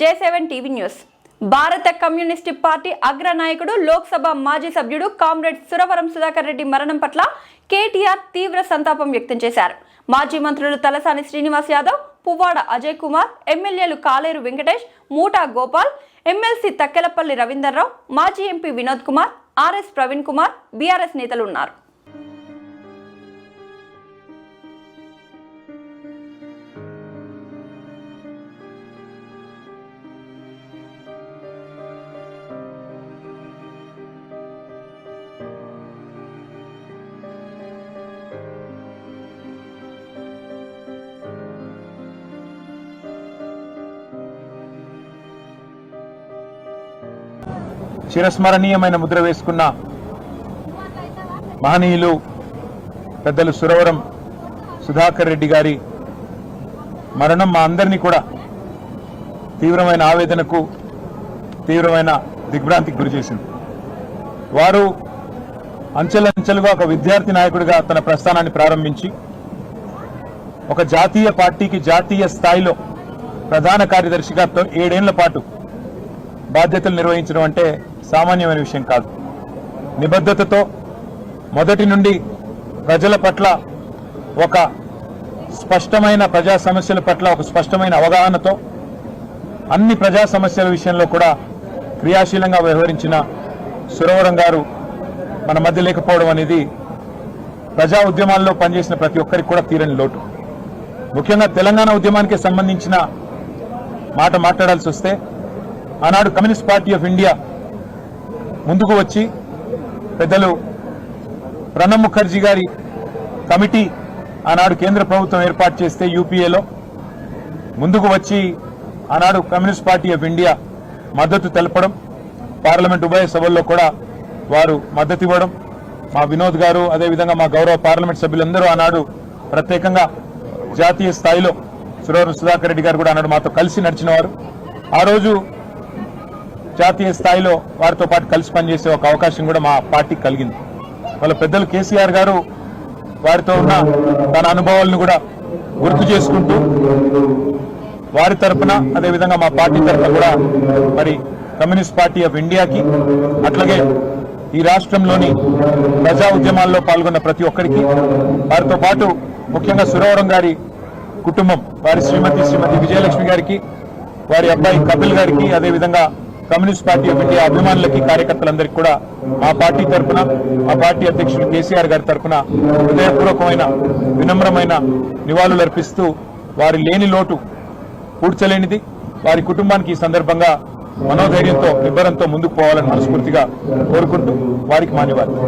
J seven TV news. భారత communist party అగ్రనాయకుడు లోక్సభ మాజీ సభ్యుడు కామ్రేడ్ సురవరం సుధాకర్ రెడ్డి మరణం పట్ల కేటీఆర్ తీవ్ర సంతాపం వ్యక్తం చేశారు. మాజీ మంత్రులు తలసాని శ్రీనివాస్ యాదవ్ పువ్వాడ అజయ్ కుమార్ ఎమ్మెల్యేలు కాలేరు వెంకటేష్ మూటా గోపాల్ ఎమ్మెల్సీ తక్కెలపల్లి రవీందర్రావు మాజీ MP Vinod Kumar RS Praveen Kumar BRS నేతలు ఉన్నారు. చిరస్మరణీయమైన ముద్ర వేసుకున్న మహనీయులు పెద్దలు సురవరం సుధాకర్ రెడ్డి గారి మరణం మా అందరినీ కూడా తీవ్రమైన ఆవేదనకు తీవ్రమైన దిగ్భ్రాంతికి గురి చేసింది. వారు అంచెలంచెలుగా ఒక విద్యార్థి నాయకుడిగా తన ప్రస్థానాన్ని ప్రారంభించి ఒక జాతీయ పార్టీకి జాతీయ స్థాయిలో ప్రధాన కార్యదర్శిగా ఏడేళ్ళ పాటు బాధ్యతలు నిర్వహించడం అంటే సామాన్యమైన విషయం కాదు. నిబద్ధతతో మొదటి నుండి ప్రజల పట్ల ఒక స్పష్టమైన ప్రజా సమస్యల పట్ల ఒక స్పష్టమైన అవగాహనతో అన్ని ప్రజా సమస్యల విషయంలో కూడా క్రియాశీలంగా వ్యవహరించిన సురవరం గారు మన మధ్య లేకపోవడం అనేది ప్రజా ఉద్యమాల్లో పనిచేసిన ప్రతి ఒక్కరికి కూడా తీరని లోటు. ముఖ్యంగా తెలంగాణ ఉద్యమానికి సంబంధించిన మాట మాట్లాడాల్సి వస్తే ఆనాడు కమ్యూనిస్ట్ పార్టీ ఆఫ్ ఇండియా ముందుకు వచ్చి పెద్దలు ప్రణబ్ ముఖర్జీ గారి కమిటీ ఆనాడు కేంద్ర ప్రభుత్వం ఏర్పాటు చేస్తే యూపీఏలో ముందుకు వచ్చి ఆనాడు కమ్యూనిస్ట్ పార్టీ ఆఫ్ ఇండియా మద్దతు తెలపడం పార్లమెంట్ ఉభయ సభల్లో కూడా వారు మద్దతు ఇవ్వడం మా వినోద్ గారు అదేవిధంగా మా గౌరవ పార్లమెంట్ సభ్యులందరూ ఆనాడు ప్రత్యేకంగా జాతీయ స్థాయిలో సురవరం సుధాకర్ రెడ్డి గారు కూడా ఆనాడు మాతో కలిసి నడిచిన వారు ఆ రోజు జాతీయ స్థాయిలో వారితో పాటు కలిసి పనిచేసే ఒక అవకాశం కూడా మా పార్టీకి కలిగింది. వాళ్ళ పెద్దలు కేసీఆర్ గారు వారితో ఉన్న తన అనుభవాలను కూడా గుర్తు చేసుకుంటూ వారి తరపున అదేవిధంగా మా పార్టీ తరఫున కూడా మరి కమ్యూనిస్ట్ పార్టీ ఆఫ్ ఇండియాకి అట్లాగే ఈ రాష్ట్రంలోని ప్రజా ఉద్యమాల్లో పాల్గొన్న ప్రతి ఒక్కరికి వారితో పాటు ముఖ్యంగా సురవరం గారి కుటుంబం వారి శ్రీమతి శ్రీమతి విజయలక్ష్మి గారికి వారి అబ్బాయి కపిల్ గారికి అదేవిధంగా కమ్యూనిస్ట్ పార్టీ ఆఫ్ ఇండియా అభిమానులకి కార్యకర్తలందరికీ కూడా మా పార్టీ తరఫున మా పార్టీ అధ్యక్షులు కేసీఆర్ గారి తరఫున హృదయపూర్వకమైన వినమ్రమైన నివాళులు అర్పిస్తూ వారి లేని లోటు పూడ్చలేనిది. వారి కుటుంబానికి ఈ సందర్భంగా మనోధైర్యంతో నిబ్బరంతో ముందుకు పోవాలని మనస్ఫూర్తిగా కోరుకుంటూ వారికి మాన్యవాదాలు.